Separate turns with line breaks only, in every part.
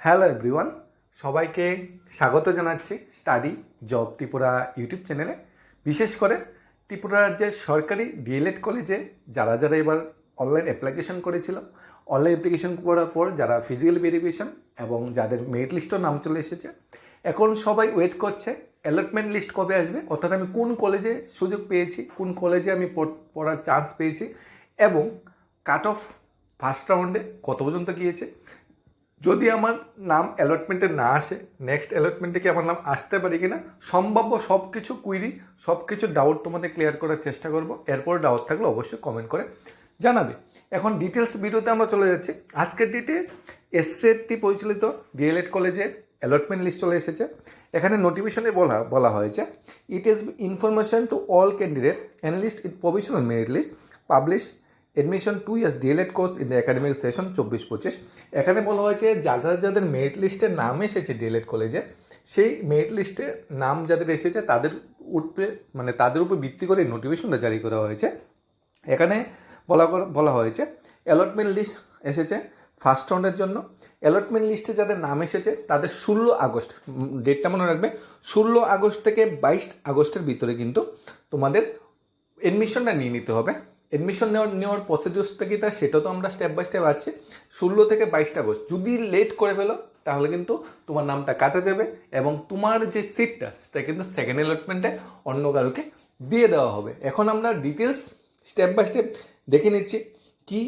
Hello everyone সবাইকে স্বাগত জানাচ্ছি স্টাডি জব ত্রিপুরা ইউটিউব চ্যানেলে। বিশেষ করে ত্রিপুরা রাজ্যের সরকারি ডিএলএড কলেজে যারা যারা এবার অনলাইন অ্যাপ্লিকেশন করেছিল অনলাইন অ্যাপ্লিকেশন করার পর যারা ফিজিক্যাল ভেরিফিকেশন এবং যাদের মেরিট লিস্টও নাম চলে এসেছে, এখন সবাই ওয়েট করছে অ্যালটমেন্ট লিস্ট কবে আসবে, অর্থাৎ আমি কোন কলেজে সুযোগ পেয়েছি, কোন কলেজে আমি পড়- পড়ার চান্স পেয়েছি এবং কাট অফ ফার্স্ট রাউন্ডে কত পর্যন্ত গিয়েছে যদি আমার নাম অ্যালটমেন্টে না আসে নেক্সট অ্যালটমেন্টে কি আমার নাম আসতে পারে কি না সম্ভাব্য সব কিছু কুইরি সব কিছু ডাউট তোমাদের ক্লিয়ার করার চেষ্টা করব। এরপর ডাউট থাকলে অবশ্যই কমেন্ট করে জানাবে। এখন ডিটেলস ভিডিওতে আমরা চলে যাচ্ছি। আজকের ডেটে এসরেটি পরিচালিত ডিএলএড কলেজের অ্যালটমেন্ট লিস্ট চলে এসেছে। এখানে নোটিফিকেশনে বলা বলা হয়েছে it is information to all candidate analyst in provisional merit list publish admission two years DElEd course in the academic session চব্বিশ পঁচিশ। এখানে বলা হয়েছে যারা যাদের মেরিট লিস্টে নাম এসেছে ডিএলএড কলেজে সেই মেরিট লিস্টে নাম যাদের এসেছে তাদের উঠবে মানে তাদের উপর ভিত্তি করে নোটিফিকেশনটা জারি করা হয়েছে। এখানে বলা বলা হয়েছে অ্যালটমেন্ট লিস্ট এসেছে ফার্স্ট রাউন্ডের জন্য। অ্যালটমেন্ট লিস্টে যাদের নাম এসেছে তাদের ষোলো আগস্ট ডেটটা মনে রাখবে, ষোলো আগস্ট থেকে বাইশ আগস্টের ভিতরে কিন্তু তোমাদের এডমিশনটা নিয়ে নিতে হবে। এডমিশন নেওয়ার নেওয়ার প্রসিডিউরটা কি তা সেটা তো আমরা স্টেপ বাই স্টেপ আছে। ষোলো থেকে বাইশটা আগস্ট যদি লেট করে ফেলো, তাহলে কিন্তু তোমার নামটা কাটা যাবে এবং তোমার যে সিটটা সেটা কিন্তু সেকেন্ড অ্যালটমেন্টে অন্য কারোকে দিয়ে দেওয়া হবে। এখন আমরা ডিটেলস স্টেপ বাই স্টেপ দেখে নিচ্ছি। কি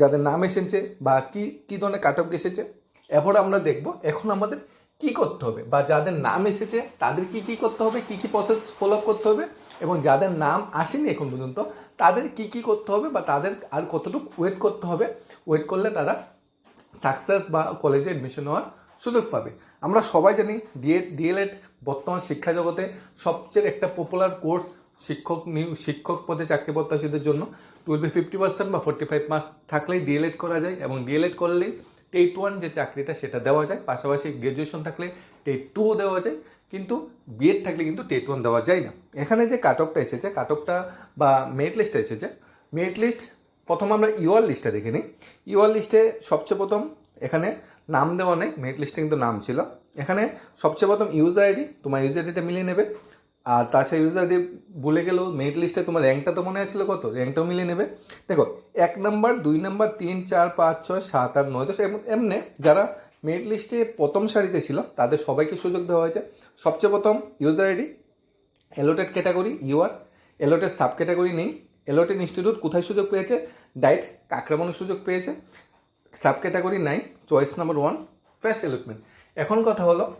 যাদের নাম এসেছে বা কি কি ধরনের কাটক এসেছে। এরপর আমরা দেখব, এখন আমাদের কি করতে হবে? বা যাদের নাম এসেছে, তাদের কি কি করতে হবে? কি কি প্রসেস ফলো করতে হবে? এবং যাদের নাম আসেনি এখন পর্যন্ত, তাদের কি কি করতে হবে? বা তাদের আর কতটুকু ওয়েট করতে হবে? ওয়েট করলে তারা সাকসেস বা কলেজে অ্যাডমিশন হওয়ার সুযোগ পাবে। আমরা সবাই জানি ডিএড ডিএলএড বর্তমান শিক্ষা জগতে সবচেয়ে একটা পপুলার কোর্স শিক্ষক শিক্ষক পদে চাকরি প্রত্যাশীদের জন্য। টুয়েলভে ফিফটি পার্সেন্ট বা ফোর্টি ফাইভ মার্কস থাকলেই ডিএলএড করা যায় এবং ডিএলএড করলেই টেট ওয়ান যে চাকরিটা সেটা দেওয়া যায়। পাশাপাশি গ্র্যাজুয়েশন থাকলে টেট টুও দেওয়া যায়, কিন্তু বিএড থাকলে কিন্তু টেট ওয়ান দেওয়া যায় না। এখানে যে কাটকটা এসেছে কাটকটা বা মেরিট লিস্টটা এসেছে মেরিট লিস্ট প্রথম আমরা ইউআর লিস্টটা দেখে নিই। ইউআর লিস্টে সবচেয়ে প্রথম এখানে নাম দেওয়া নেই মেরিট লিস্টে কিন্তু নাম ছিল। এখানে সবচেয়ে প্রথম ইউজার আইডি তোমার ইউজার আইডিটা মিলিয়ে নেবে। আর তাছাড়া ইউজার আইডি ভুলে গেলেও মেরিট লিস্টে তোমার র্যাঙ্কটা তো মনে আছিল কত? র্যাঙ্কটাও মিলিয়ে নেবে। দেখো, এক নাম্বার দুই নাম্বার তিন, চার, পাঁচ, ছয়, সাত, আট, নয়, দশ, এম- এমনি যারা মেরিট লিস্টে প্রথম সারিতে ছিল, তাদের সবাইকে সুযোগ দেওয়া হয়েছে। সবচেয়ে প্রথম user ID allotted category UR allotted sub category নেই। এলোটেড ইনস্টিটিউট কোথায় সুযোগ পেয়েছে? ডাইট কাকরামনের সুযোগ পেয়েছে। সাব ক্যাটাগরি নাই choice number one fresh allotment এখন কথা হলো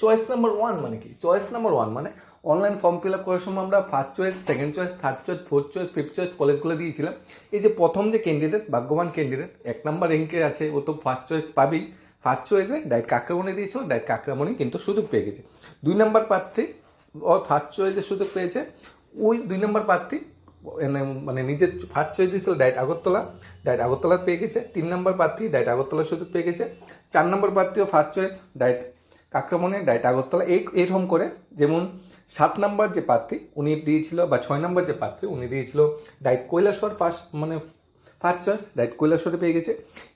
চয়েস নাম্বার ওয়ান মানে কি? চয়েস নাম্বার ওয়ান মানে অনলাইন ফর্ম ফিল আপ করার সময় আমরা first choice second choice third choice fourth choice fifth choice কলেজগুলো দিয়েছিলাম। এই যে প্রথম যে ক্যান্ডিডেট ভাগ্যবান ক্যান্ডিডেট এক নাম্বার র্যাঙ্কে আছে, ও তো ফার্স্ট চয়েস পাবেই। ফার্স্ট চয়েসে ডাইট কাকরামণি দিয়েছিল ডাইট কাকরামণি কিন্তু সুযোগ পেয়ে গেছে। দুই নাম্বার প্রার্থী, ও ফার্স্ট চয়েসে সুযোগ পেয়েছে, ওই দুই নাম্বার প্রার্থী এনে- মানে নিজের ফার্স্ট চয়েস দিয়েছিল ডাইট আগরতলা ডাইট আগরতলা পেয়ে গেছে। তিন নম্বর প্রার্থী ডাইট আগরতলার সুযোগ পেয়ে গেছে। চার নম্বর প্রার্থীও ফার্স্ট চয়েস ডাইট কাকরামণি ডাইট আগরতলা এই এরকম করে যেমন সাত নম্বর যে প্রার্থী, উনি দিয়েছিল বা ছয় নম্বর যে প্রার্থী, উনি দিয়েছিল ডাইট কৈলাসর ফার্স্ট মানে ফার্স্ট চয়েস ডাইট কৈলাসরে পেয়ে গেছে।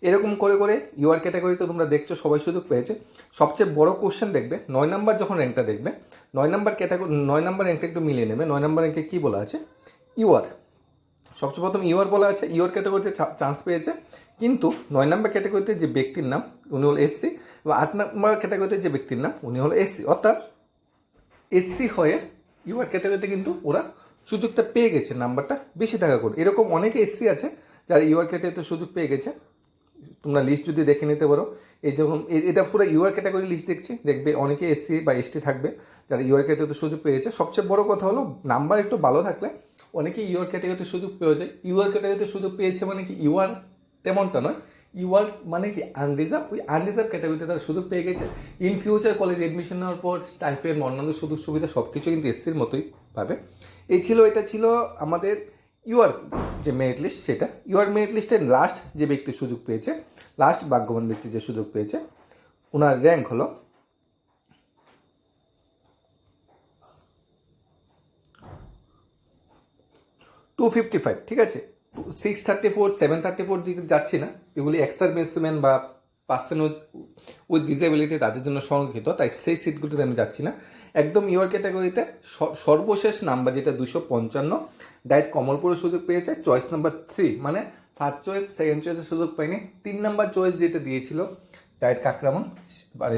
এরকম করে করে ইউআর ক্যাটাগরিতে তোমরা দেখছ, সবাই সুযোগ পেয়েছে। সবচেয়ে বড় কোশ্চেন দেখবে, নয় নাম্বার যখন র্যাঙ্কটা দেখবে, নয় নাম্বার ক্যাটাগরি, নয় নাম্বার র্যাঙ্কটা একটু মিলিয়ে নেবে, নয় নাম্বার র্যাঙ্কে কী বলা আছে? ইউআর। সবচেয়ে প্রথম ইউআর বলা আছে, ইউআর ক্যাটাগরিতে চান্স পেয়েছে। কিন্তু নয় নম্বর ক্যাটাগরিতে যে ব্যক্তির নাম, উনি হল এসসি এবং আট নম্বর ক্যাটাগরিতে যে ব্যক্তির নাম, উনি হল এসসি অর্থাৎ এসসি হয়ে ইউআর ক্যাটাগরিতে কিন্তু ওরা সুযোগটা পেয়ে গেছে নাম্বারটা বেশি থাকা করে। এরকম অনেকে এসসি আছে যারা ইউআর ক্যাটাগরিতে সুযোগ পেয়ে গেছে। তোমরা লিস্ট যদি দেখে নিতে পারো, এই যখন এটা পুরো ইউআর ক্যাটাগরি লিস্ট দেখছি, দেখবে অনেকে এসসি বা এসটি থাকবে, যারা ইউআর ক্যাটাগরিতে সুযোগ পেয়েছে। সবচেয়ে বড় কথা হলো নাম্বার একটু ভালো থাকলে অনেকে ইউআর ক্যাটাগরিতে সুযোগ পেয়ে যায়। ইউআর ক্যাটাগরিতে সুযোগ পেয়েছে মানে কি ইউআর তেমনটা নয়। ইউআর মানে কি আনরিজার্ভ ওই আনরিজার্ভ ক্যাটাগরিতে তারা সুযোগ পেয়ে গেছে। ইন ফিউচার কলেজ এডমিশন নেওয়ার পর স্টাইফের অন্যান্য সুযোগ সুবিধা সব কিছু কিন্তু এসসির মতোই পাবে। এই ছিল, এটা ছিল আমাদের ইউআর যে মেরিট লিস্ট সেটা। ইউআর মেরিট লিস্টের লাস্ট যে ব্যক্তি সুযোগ পেয়েছে লাস্ট ভাগ্যবান ব্যক্তি যে সুযোগ পেয়েছে ওনার র্যাঙ্ক হলো টু ফিফটি ফাইভ ঠিক আছে? Six thirty four seven thirty four দিকে যাচ্ছি না। এগুলি এক্সার বেসম্যান বা পার্সন উইথ ডিসেবিলিটি তাদের জন্য সংরক্ষিত, তাই সেই সিটগুলোতে আমি যাচ্ছি না। একদম ইউর ক্যাটাগরিতে সর্বশেষ নাম্বার যেটা দুশো পঞ্চান্ন ডাইট কমলপুরের সুযোগ পেয়েছে চয়েস নাম্বার থ্রি মানে ফার্স্ট চয়েস সেকেন্ড চয়েসের সুযোগ পাইনি। তিন নাম্বার চয়েস যেটা দিয়েছিল DIET Kakraban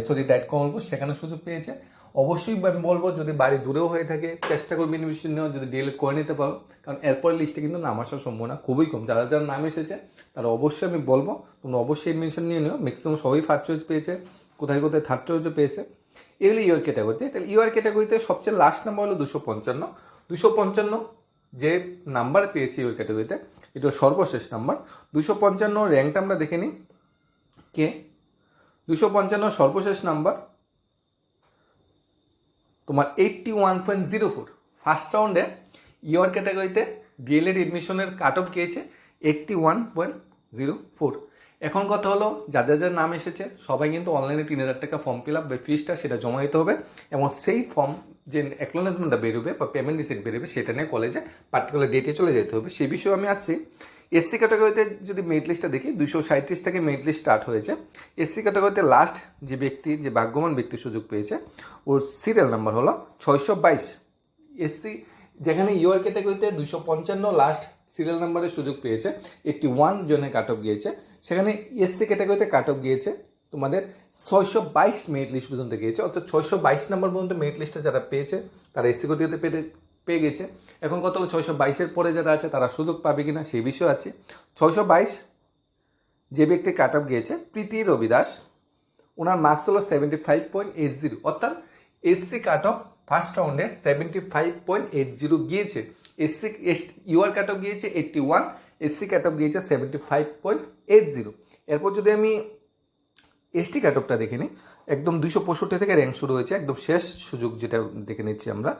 sorry DIET Kamalpur, সেখানে সুযোগ পেয়েছে। অবশ্যই আমি বলব, যদি বাড়ি দূরেও হয়ে থাকে, চেষ্টা করবে ইনভিশন নেওয়া যদি ডিএলএড করে নিতে পারো। কারণ এরপরে লিস্টে কিন্তু নাম আসার সম্ভাবনা খুবই কম। যারা যারা নাম এসেছে, তারা অবশ্যই আমি বলব, তোমরা অবশ্যই এডমিশন নিয়ে নিও। ম্যাক্সিমাম সবাই ফার্স্ট চয়েস পেয়েছে, কোথায় কোথায় থার্ড চয়েসও পেয়েছে। এগুলো ইউর ক্যাটাগরিতে তাহলে ইউর ক্যাটাগরিতে সবচেয়ে লাস্ট নাম্বার হলো দুশো পঞ্চান্ন। দুশো পঞ্চান্ন যে নাম্বার পেয়েছি ইউর ক্যাটাগরিতে এটা সর্বশেষ নাম্বার দুশো পঞ্চান্ন র্যাঙ্কটা আমরা দেখে নিই। কে? দুশো পঞ্চান্ন সর্বশেষ নাম্বার তোমার eighty one point zero four first রাউন্ডে ইয়র ক্যাটাগরিতে ডিএলএড এডমিশনের কাট অফ গিয়েছে eighty one point zero four এখন কথা হলো, যাদের যাদের নাম এসেছে, সবাই কিন্তু অনলাইনে তিন হাজার টাকা ফর্ম ফিল আপ বা ফিসটা সেটা জমা দিতে হবে এবং সেই ফর্ম যে অ্যাকনোলেজমেন্টটা বেরোবে বা পেমেন্ট রিসিট বেরোবে, সেটা নিয়ে কলেজে পার্টিকুলার ডেটে চলে যেতে হবে। সে বিষয়ে আমি আছি। এসসি ক্যাটাগরিতে যদি মেরিট লিস্টটা দেখি দুশো সাঁত্রিশ থেকে মেরিট লিস্ট স্টার্ট হয়েছে। এসসি ক্যাটাগরিতে লাস্ট যে ব্যক্তি, যে ভাগ্যবান ব্যক্তি সুযোগ পেয়েছে, ওর সিরিয়াল নাম্বার হলো ছয়শো বাইশ। এসসি যেখানে ইউআর ক্যাটাগরিতে দুশো পঞ্চান্ন লাস্ট সিরিয়াল নাম্বারের সুযোগ পেয়েছে, একটি ওয়ান জনের কাট অফ গিয়েছে। সেখানে এসসি ক্যাটাগরিতে কাট অফ গিয়েছে, তোমাদের ছয়শো বাইশ মেরিট লিস্ট পর্যন্ত গিয়েছে। অর্থাৎ ছয়শো বাইশ নম্বর পর্যন্ত মেরিট লিস্টে যারা পেয়েছে, তারা এসসি ক্যাটাগরিতে পেয়ে গেছে। এখন কত? হলো ছয়শো বাইশের পরে যারা আছে, তারা সুযোগ পাবে কিনা সেই বিষয় আছে। ছয়শো বাইশ যে ব্যক্তি কাট অফ গিয়েছে, প্রীতি রবি দাস ওনার মার্কস হলো seventy five point eight zero অর্থাৎ এসসি কাট অফ ফার্স্ট রাউন্ডে seventy five point eight zero গিয়েছে। SC S UR cut off গিয়েছে eighty one SC cut off গিয়েছে seventy five point eight zero এরপর যদি আমি এসটি কাট অফটা দেখে নিই, একদম দুশো পঁয়ষট্টি থেকে র্যাঙ্ক শুরু হয়েছে, একদম শেষ সুযোগ যেটা দেখে নিচ্ছি আমরা।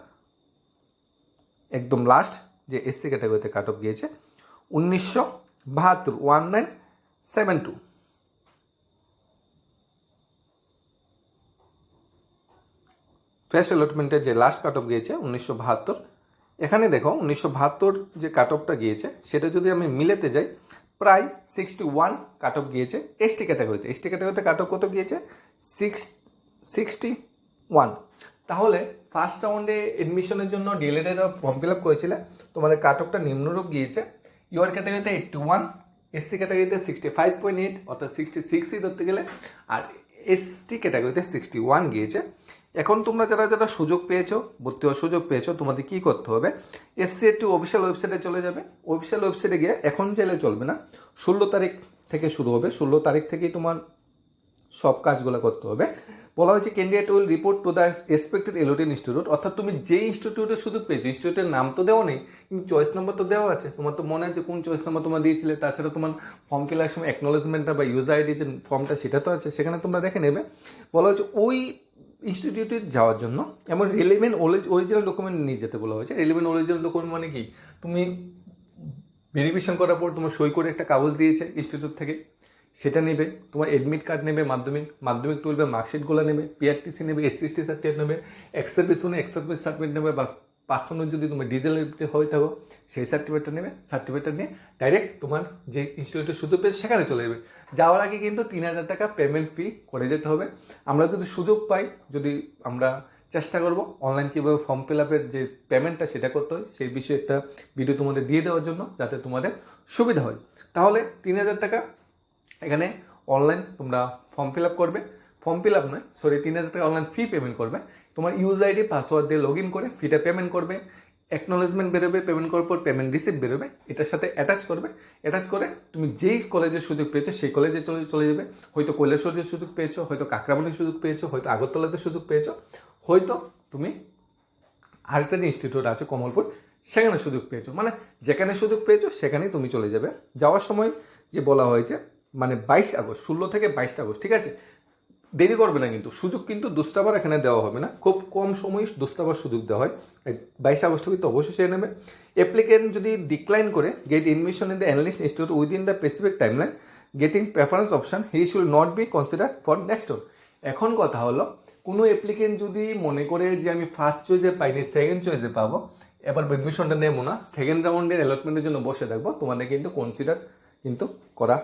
একদম লাস্ট যে এসসি ক্যাটাগরিতে কাট অফ গিয়েছে, উনিশশো বাহাত্তর one nine seven two fresh অ্যালটমেন্টের যে লাস্ট কাট অফ গিয়েছে, উনিশশো বাহাত্তর, এখানে দেখো উনিশশো বাহাত্তর যে কাট অফটা গিয়েছে, সেটা যদি আমি মিলেতে যাই, প্রায় সিক্সটি ওয়ান কাট অফ গিয়েছে এসটি ক্যাটাগরিতে এসটি ক্যাটাগরিতে কাট অফ কত গিয়েছে? সিক্স সিক্সটি ওয়ান তাহলে ফার্স্ট রাউন্ডে এডমিশনের জন্য ডিএলএড এর ফর্ম ফিল আপ করেছিলে। তোমাদের কাট অফটা নিম্নরূপ গিয়েছে। ইউআর ক্যাটাগরিতে এইটটি ওয়ান এসসি ক্যাটাগরিতে সিক্সটি ফাইভ পয়েন্ট এইট অর্থাৎ সিক্সটি সিক্সই ধরতে গেলে, আর এসটি ক্যাটাগরিতে সিক্সটি ওয়ান গিয়েছে। এখন তোমরা যারা যারা সুযোগ পেয়েছ ভর্তি হওয়ার সুযোগ পেয়েছ, তোমাদের কি করতে হবে? এসসি একটু অফিসিয়াল ওয়েবসাইটে চলে যাবে। অফিসিয়াল ওয়েবসাইটে গিয়ে এখন চাইলে চলবে না। ষোলো তারিখ থেকে শুরু হবে। ষোলো তারিখ থেকেই তোমার সব কাজগুলো করতে হবে। বলা হয়েছে candidate will report to the expected allotted institute অর্থাৎ তুমি যে ইনস্টিটিউটের শুধু পেয়েছ ইনস্টিটিউটের নাম তো দেওয়া নেই, কিন্তু চয়েস নাম্বার তো দেওয়া আছে। তোমার তো মনে আছে কোন চয়েস নাম্বার তোমার দিয়েছিলে, তাছাড়া তোমার ফর্ম ফিল সময় অ্যাকনোলেজমেন্টটা বা ইউজার আইডি যে ফর্মটা সেটা তো আছে, সেখানে তোমরা দেখে নেবে। বলা হয়েছে, ওই ইনস্টিটিউটে যাওয়ার জন্য এমন রেলিভেন্ট অরিজিনাল ডকুমেন্ট নিয়ে যেতে বলা হয়েছে। রেলিভেন্ট অরিজিনাল ডকুমেন্ট মানে কি? তুমি ভেরিফিকেশন করার পর তোমার সই করে একটা কাগজ দিয়েছে ইনস্টিটিউট থেকে। সেটা নেবে, তোমার এডমিট কার্ড নেবে, মাধ্যমিক মাধ্যমিক টুয়েলভের মার্কশিটগুলো নেবে পিআরটিসি নেবে এসসি এসটি সার্টিফিকেট নেবে এক্সার্ভিস হলে এক্সার্ভিস সার্টিফিকেট নেবে বা পার্সোনাল যদি তুমি ডিজেল হয়ে থাকো, সেই সার্টিফিকেটটা নেবে সার্টিফিকেটটা নিয়ে ডাইরেক্ট তোমার যে ইনস্টিটিউটের সুযোগ পেয়েছে সেখানে চলে যাবে। যাওয়ার আগে কিন্তু তিন হাজার টাকা পেমেন্ট ফি করে যেতে হবে। আমরা যদি সুযোগ পাই, যদি আমরা চেষ্টা করব অনলাইন কীভাবে ফর্ম ফিল আপের যে পেমেন্টটা সেটা করতে হয়, সেই বিষয়ে একটা ভিডিও তোমাদের দিয়ে দেওয়ার জন্য যাতে তোমাদের সুবিধা হয়। তাহলে তিন হাজার টাকা এখানে অনলাইন তোমরা ফর্ম ফিল আপ করবে। ফর্ম ফিল আপ নয় সরি তিন হাজার টাকা অনলাইন ফি পেমেন্ট করবে। তোমার ইউজ আইডি পাসওয়ার্ড দিয়ে লগ ইন করে ফিটা পেমেন্ট করবে। অ্যাকনোলেজমেন্ট বেরোবে পেমেন্ট করার পর পেমেন্ট রিসিপ্ট বেরোবে। এটার সাথে অ্যাটাচ করবে। অ্যাটাচ করে তুমি যেই কলেজের সুযোগ পেয়েছ, সেই কলেজে চলে চলে যাবে। হয়তো কৈলাসরের সুযোগ পেয়েছ, হয়তো কাকরাবলির সুযোগ পেয়েছ, হয়তো আগরতলাতে সুযোগ পেয়েছ, হয়তো তুমি আরেকটা যে ইনস্টিটিউট আছে কমলপুর, সেখানে সুযোগ পেয়েছ। মানে যেখানে সুযোগ পেয়েছ, সেখানেই তুমি চলে যাবে। যাওয়ার সময় যে বলা হয়েছে মানে বাইশ আগস্ট, ষোলো থেকে বাইশ আগস্ট, ঠিক আছে? দেরি করবে না কিন্তু, সুযোগ কিন্তু দুস্তাবার এখানে দেওয়া হবে না। খুব কম সময় দুস্তাবার সুযোগ দেওয়া হয়। বাইশ আগস্ট কিন্তু অবশ্যই সে নেবে। অ্যাপ্লিকেন্ট যদি ডিক্লাইন করে get admission in the analyst institute within the specific time timeline getting preference option he should not be consider for next ওর এখন কথা হলো, কোনো অ্যাপ্লিকেন্ট যদি মনে করে যে আমি ফার্স্ট চয়েসে পাইনি সেকেন্ড চয়েসে পাবো, এবার এডমিশনটা নেব না। সেকেন্ড রাউন্ডের অ্যালটমেন্টের জন্য বসে থাকব। তোমাদের কিন্তু কনসিডার কিন্তু করা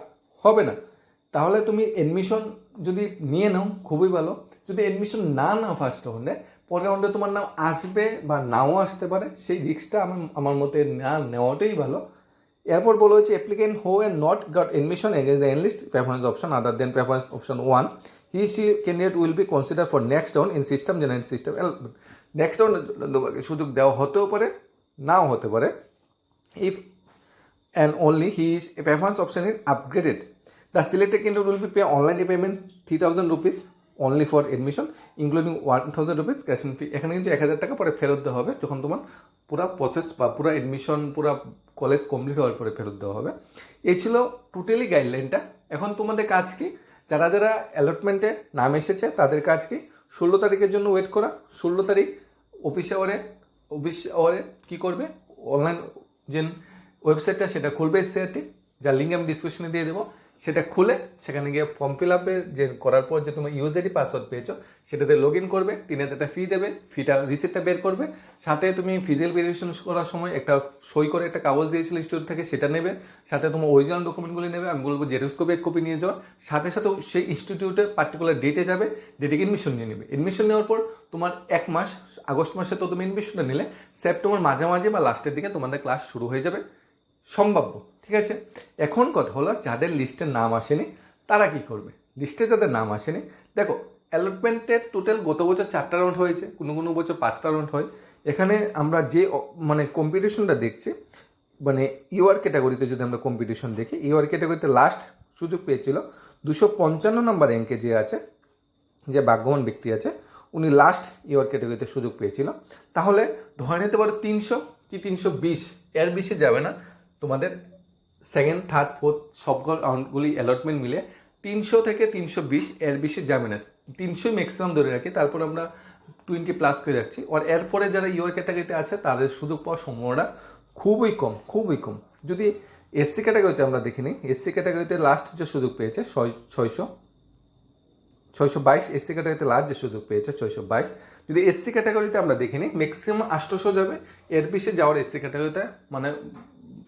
হবে না। তাহলে তুমি এডমিশন যদি নিয়ে নাও, খুবই ভালো। যদি এডমিশন না নাও ফার্স্ট রাউন্ডে পরের রাউন্ডে তোমার নাম আসবে বা নাও আসতে পারে, সেই রিস্কটা আমার আমার মতে না নেওয়াটাই ভালো। এরপর বলা হচ্ছে applicant who and not got admission against the enlist preference option other than preference option one he she candidate will be consider for next round in system general system next round সুযোগ দেওয়া হতেও পারে, নাও হতে পারে if and only he is advance option is upgraded. The selected candidate will be pay online payment 3000 rupees only for admission, including 1000 rupees cash and fee. এখানে কিন্তু এক হাজার টাকা পরে ফেরত দেওয়া হবে যখন তোমার পুরো প্রসেস বা পুরো এডমিশন পুরো কলেজ কমপ্লিট হওয়ার পরে ফেরত দেওয়া হবে। এই ছিল টোটালি গাইডলাইনটা এখন তোমাদের কাজ কি? যারা যারা অ্যালটমেন্টে নাম এসেছে, তাদের কাজ কি? ষোলো তারিখের জন্য ওয়েট করা। ষোলো তারিখ অফিস আওয়ারে অফিস আওয়ারে কী করবে? অনলাইন যে ওয়েবসাইটটা সেটা খুলবে এসসিআরটি যার লিঙ্ক আমি ডিসক্রিপশনে দিয়ে দেবো। সেটা খুলে সেখানে গিয়ে ফর্ম ফিল আপের যে করার পর যে তোমার ইউজারই পাসওয়ার্ড পেয়েছ, সেটাতে লগ ইন করবে, তিন হাজার ফি দেবে ফিটা রিসিপ্টটা বের করবে, সাথে তুমি ফিজিক্যাল ভেরিফিকেশন করার সময় একটা সই করে একটা কাগজ দিয়েছিল স্টোর থেকে, সেটা নেবে, সাথে তোমার অরিজিনাল ডকুমেন্টগুলি নেবে, আমি বলব জেরক্স কপি এক কপি নিয়ে যাওয়ার সাথে সাথে সেই ইনস্টিটিউটে পার্টিকুলার ডেটে যাবে ডেটে এডমিশন নিয়ে নেবে। এডমিশন নেওয়ার পর তোমার এক মাস, আগস্ট মাসে তো তুমি এডমিশনটা নিলে সেপ্টেম্বর মাঝামাঝি বা লাস্টের দিকে তোমাদের ক্লাস শুরু হয়ে যাবে। সম্ভাব্য। ঠিক আছে? এখন কথা হলো, যাদের লিস্টে নাম আসেনি, তারা কি করবে? লিস্টে যাদের নাম আসেনি, দেখো অ্যালটমেন্টের টোটাল গত বছর চারটা রাউন্ড হয়েছে, কোনো কোনো বছর পাঁচটা রাউন্ড হয়। এখানে আমরা যে মানে কম্পিটিশনটা দেখছি মানে ইউআর ক্যাটাগরিতে যদি আমরা কম্পিটিশন দেখি ইউআর ক্যাটাগরিতে লাস্ট সুযোগ পেয়েছিল দুশো পঞ্চান্ন নম্বর র্যাঙ্কে যে আছে, যে ভাগ্যবান ব্যক্তি আছে, উনি লাস্ট ইয়ার ক্যাটাগরিতে সুযোগ পেয়েছিল। তাহলে ধরে নিতে পারো তিনশো, কি তিনশো বিশ? এর বেশি যাবে না। তোমাদের সেকেন্ড থার্ড ফোর্থ সবগুলো রাউন্ডগুলি অ্যালটমেন্ট মিলে তিনশো থেকে তিনশো বিশ, এর বেশি যাবে না। তিনশোই ম্যাক্সিমাম ধরে রাখি, তারপর আমরা টোয়েন্টি প্লাস করে রাখছি। আর এরপরে যারা ইউর ক্যাটাগরিতে আছে, তাদের সুযোগ পাওয়ার সম্ভাবনা খুবই কম খুবই কম। যদি এসসি ক্যাটাগরিতে আমরা দেখি নিই এসসি ক্যাটাগরিতে লাস্ট যে সুযোগ পেয়েছে, ছয় ছয়শো ছয়শো বাইশ এসসি ক্যাটাগরিতে লাস্ট যে সুযোগ পেয়েছে, ছয়শো বাইশ। যদি এসসি ক্যাটাগরিতে আমরা দেখি দেখিনি ম্যাক্সিমাম আটশোশো যাবে, এর বেশি যাওয়ার এসসি ক্যাটাগরিতে মানে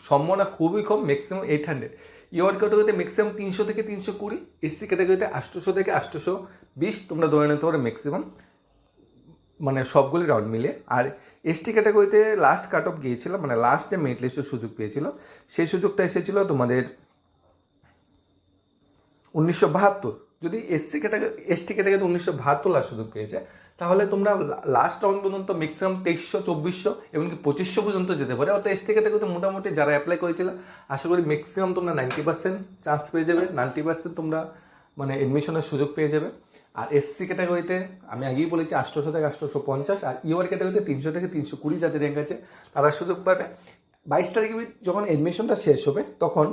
সম্ভাবনা খুবই কম ম্যাক্সিমাম এইট হান্ড্রেড ইউআর ক্যাটাগরিতে ম্যাক্সিমাম তিনশো থেকে তিনশো কুড়ি এসসি ক্যাটাগরিতে আটশোশো থেকে আটশোশো বিশ, তোমরা ধরে নিতে পারো ম্যাক্সিমাম মানে সবগুলি রাউন্ড মিলে আর এসটি ক্যাটাগরিতে লাস্ট কাট অফ গিয়েছিল মানে লাস্ট যে মেরিট লিস্টের সুযোগ পেয়েছিল, সেই সুযোগটা এসেছিল তোমাদের উনিশশো বাহাত্তর। যদি এসসি ক্যাটাগরি এসটি ক্যাটাগরিতে উনিশশো বাহাত্তর লাস্ট সুযোগ পেয়েছে তাহলে তোমরা লাস্ট রাউন্ড পর্যন্ত ম্যাক্সিমাম তেইশশো, চব্বিশশো, এমনকি পঁচিশশো পর্যন্ত যেতে পারে। অর্থাৎ এসটি ক্যাটাগরিতে মোটামুটি যারা অ্যাপ্লাই করেছিল, আশা করি ম্যাক্সিমাম তোমরা নাইনটি পার্সেন্ট চান্স পেয়ে যাবে। নাইনটি পার্সেন্ট তোমরা মানে এডমিশনের সুযোগ পেয়ে যাবে। আর এসসি ক্যাটাগরিতে আমি আগেই বলেছি আটশোশো থেকে আটশোশো পঞ্চাশ, আর ইউআর ক্যাটাগরিতে তিনশো থেকে তিনশো কুড়ি যাদের র্যাঙ্ক আছে, তারা সুযোগ পাবে। বাইশ তারিখে যখন এডমিশনটা শেষ হবে, তখন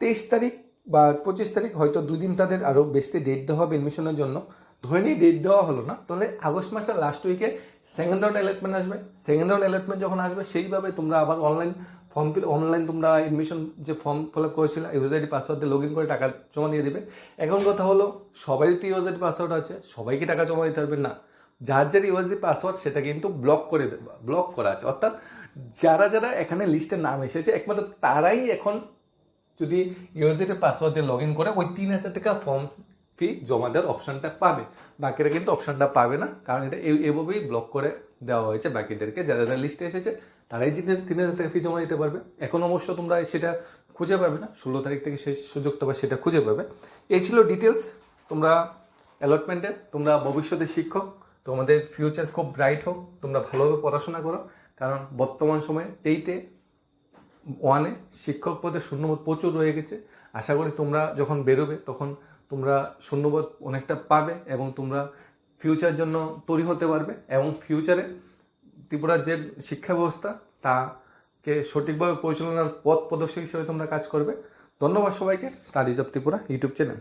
তেইশ তারিখ বা পঁচিশ তারিখ হয়তো দুদিন তাদের আরও বেশি ডেট দেওয়া হবে এডমিশনের জন্য। ধরে ডেট দেওয়া হলো না, তাহলে আগস্ট মাসের লাস্ট উইকে সেকেন্ড রাউন্ড অ্যালটমেন্ট আসবে। সেকেন্ড রাউন্ড অ্যালটমেন্ট যখন আসবে, সেইভাবে তোমরা আবার অনলাইন ফর্ম ফিল অনলাইন তোমরা এডমিশন যে ফর্ম ফিল আপ করেছিলে ইউজার পাসওয়ার্ড দিয়ে লগ ইন করে টাকা জমা দিয়ে দেবে। এখন কথা হলো, সবারই তো ইউজার পাসওয়ার্ড আছে, সবাইকে টাকা জমা দিতে পারবে না। যার যার ইউএসডি পাসওয়ার্ড সেটা কিন্তু ব্লক করে দেবে ব্লক করা আছে। অর্থাৎ যারা যারা এখানে লিস্টে নাম এসেছে, একমাত্র তারাই এখন যদি ইউএসডিতে পাসওয়ার্ড দিয়ে লগ ইন করে, ওই তিন হাজার টাকা ফর্ম ফি জমা দেওয়ার অপশানটা পাবে। বাকিরা কিন্তু অপশানটা পাবে না, কারণ এটা এভাবেই ব্লক করে দেওয়া হয়েছে বাকিদেরকে। যারা যারা লিস্টে এসেছে, তারাই যে তিন হাজার টাকা ফি জমা দিতে পারবে। এখন অবশ্য তোমরা সেটা খুঁজে পাবে না। ষোলো তারিখ থেকে সেই সুযোগটা বা সেটা খুঁজে পাবে। এই ছিল ডিটেলস তোমরা অ্যালটমেন্টে তোমরা ভবিষ্যতে শিক্ষক, তোমাদের ফিউচার খুব ব্রাইট হোক, তোমরা ভালোভাবে পড়াশোনা করো। কারণ বর্তমান সময়ে টেইটে ওয়ানে শিক্ষক পদে শূন্যপদ প্রচুর রয়ে গেছে। আশা করি তোমরা যখন বেরোবে, তখন তোমরা শূন্যবোধ অনেকটা পাবে এবং তোমরা ফিউচার জন্য তৈরি হতে পারবে এবং ফিউচারে ত্রিপুরার যে শিক্ষা ব্যবস্থা তাকে সঠিকভাবে পরিচালনার পথ প্রদর্শক হিসেবে তোমরা কাজ করবে। ধন্যবাদ সবাইকে। Studies of Tripura YouTube channel